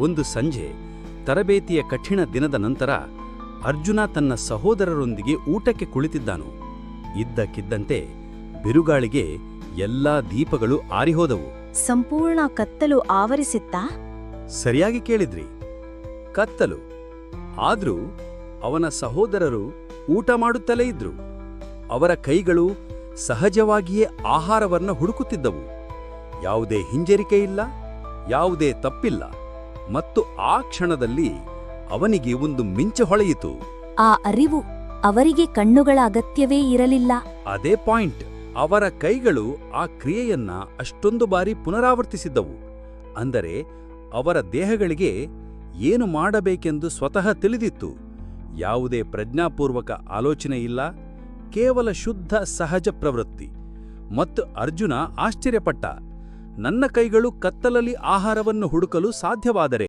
ಒಂದು ಸಂಜೆ ತರಬೇತಿಯ ಕಠಿಣ ದಿನದ ನಂತರ ಅರ್ಜುನ ತನ್ನ ಸಹೋದರರೊಂದಿಗೆ ಊಟಕ್ಕೆ ಕುಳಿತಿದ್ದಾನು. ಇದ್ದಕ್ಕಿದ್ದಂತೆ ಬಿರುಗಾಳಿಗೆ ಎಲ್ಲಾ ದೀಪಗಳು ಆರಿಹೋದವು. ಸಂಪೂರ್ಣ ಕತ್ತಲು ಆವರಿಸಿತ್ತಾ? ಸರಿಯಾಗಿ ಕೇಳಿದ್ರಿ. ಕತ್ತಲು. ಆದ್ರೂ ಅವನ ಸಹೋದರರು ಊಟ ಮಾಡುತ್ತಲೇ ಇದ್ರು. ಅವರ ಕೈಗಳು ಸಹಜವಾಗಿಯೇ ಆಹಾರವನ್ನ ಹುಡುಕುತ್ತಿದ್ದವು. ಯಾವುದೇ ಹಿಂಜರಿಕೆ ಇಲ್ಲ ಯಾವುದೇ ತಪ್ಪಿಲ್ಲ. ಮತ್ತು ಆ ಕ್ಷಣದಲ್ಲಿ ಅವನಿಗೆ ಒಂದು ಮಿಂಚ ಹೊಳೆಯಿತು. ಆ ಅರಿವು ಅವರಿಗೆ ಕಣ್ಣುಗಳ ಅಗತ್ಯವೇ ಇರಲಿಲ್ಲ. ಅದೇ ಪಾಯಿಂಟ್ ಅವರ ಕೈಗಳು ಆ ಕ್ರಿಯೆಯನ್ನ ಅಷ್ಟೊಂದು ಬಾರಿ ಪುನರಾವರ್ತಿಸಿದ್ದವು. ಅಂದರೆ ಅವರ ದೇಹಗಳಿಗೆ ಏನು ಮಾಡಬೇಕೆಂದು ಸ್ವತಃ ತಿಳಿದಿತ್ತು. ಯಾವುದೇ ಪ್ರಜ್ಞಾಪೂರ್ವಕ ಆಲೋಚನೆ ಇಲ್ಲ ಕೇವಲ ಶುದ್ಧ ಸಹಜ ಪ್ರವೃತ್ತಿ. ಮತ್ತು ಅರ್ಜುನ ಆಶ್ಚರ್ಯಪಟ್ಟ ನನ್ನ ಕೈಗಳು ಕತ್ತಲಲ್ಲಿ ಆಹಾರವನ್ನು ಹುಡುಕಲು ಸಾಧ್ಯವಾದರೆ